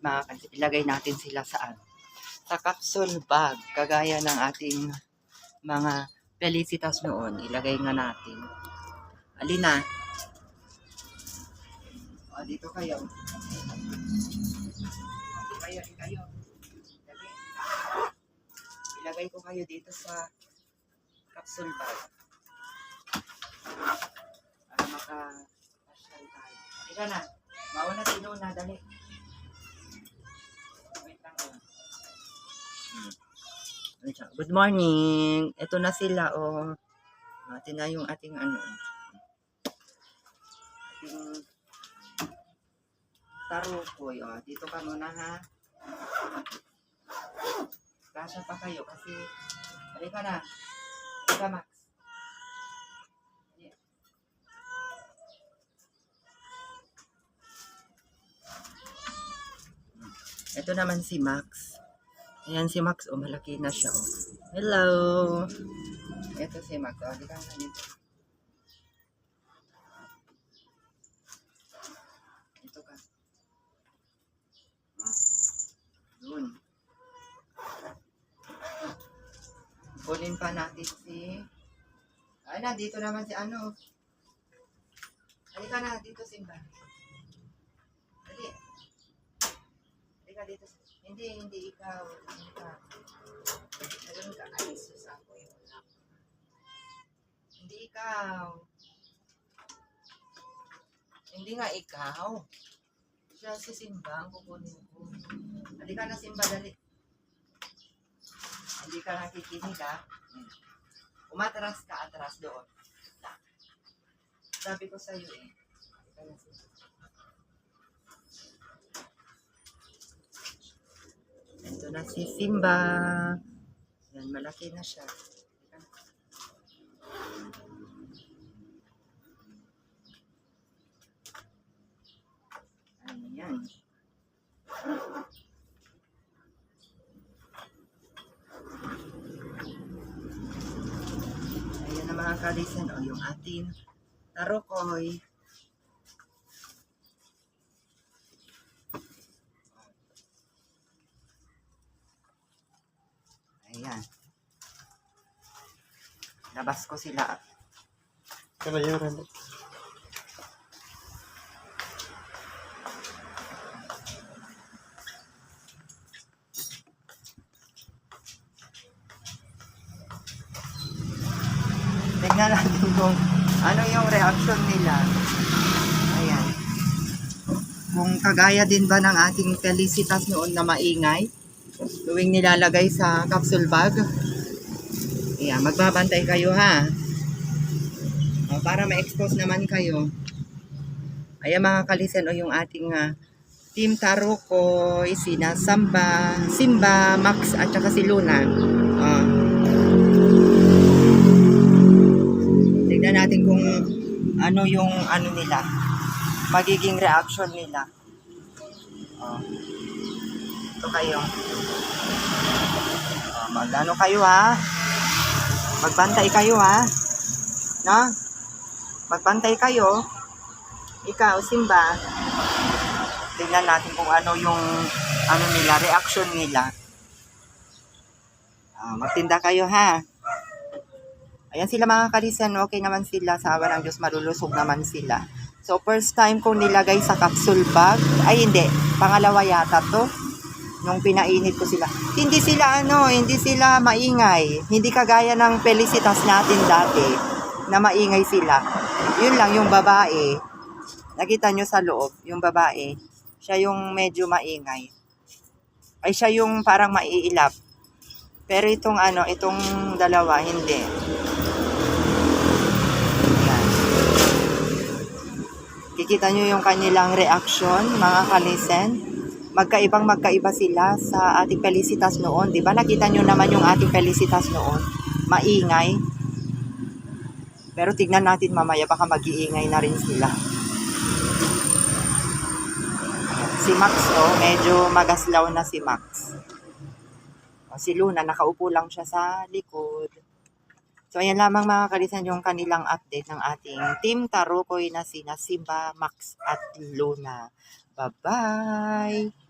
mga ilagay natin sila saan? Sa capsule bag, kagaya ng ating mga felicitas noon. Ilagay nga natin. Alina. O, dito kayo. Dito kayo, dito kayo. Ilagay ko kayo dito sa capsule bag. Para maka-pasyal tayo. Ika na. Mauna si Luna, dali. Good morning. Ito na sila, oh. Ito na yung ating ano. Ating tarukoy, oh. Dito ka muna, ha? Kasya pa kayo kasi halika na. Halika, Max. Ito naman si Max. Ayan si Max, oh, malaki na siya, oh. Hello! Ito si Max, oh, halika na dito. Ito ka. Yun. Kunin pa natin si... Ay na, dito naman si ano. Halika na, dito Simba. Dali. Halika dito. Hindi, hindi ikaw. Hindi ka. Meron ka. Ay, sus ako yung wala. Hindi ikaw. Hindi nga ikaw. Siya si Simba ang kukunin ko. Halika na Simba, dali. Hindi ka nakikinig ha. Hmm. Umatras ka, atras doon. Sabi ko sa'yo eh. Halika na Simba. Ito na si Simba. Yan, malaki na siya. Ayan. Ayan na mga kalisan, o yung ating tarokoy. Ayan. Labas ko sila. Kabayaran. Tingnan natin kung ano yung reaction nila. Ayan. Kung kagaya din ba ng ating Felicitas noon na maingay, tuwing nilalagay sa capsule bag. Ayan, magbabantay kayo ha. O, para ma-expose naman kayo. Ayan mga kalisen o yung ating ah, Team Tarukoy, sina Samba, Simba, Max at saka si Luna. Ah. Tignan natin kung ano yung ano nila. Magiging reaction nila. Oh. Ito kayo. Oh, magano kayo ha? Magbantay kayo ha? No? Magbantay kayo. Ikaw, Simba. Tingnan natin kung ano yung ano nila, reaction nila. Ah, magtinda kayo ha. Ayan sila mga kalisan, okay naman sila. Sa awa ng Diyos, malulusog naman sila. So, first time kong nilagay sa capsule bag. Ay, hindi. Pangalawa yata to. Nung pinainit ko sila. Hindi sila ano, hindi sila maingay. Hindi kagaya ng Felicitas natin dati na maingay sila. Yun lang, yung babae. Nakita nyo sa loob, yung babae. Siya yung medyo maingay. Ay, siya yung parang maiilap. Pero itong ano, itong dalawa, hindi. Yan. Kikita nyo yung kanilang reaction, mga kalisen. Magkaibang magkaiba sila sa ating Felicitas noon. Di ba nakita nyo naman yung ating Felicitas noon? Maingay. Pero tignan natin mamaya, baka mag-iingay na rin sila. Si Max, oh, medyo magaslaw na si Max. O, si Luna, nakaupo lang siya sa likod. So, ayan lamang mga kalisan yung kanilang update ng ating Team Tarukoy na sina Simba, Max at Luna. Bye-bye!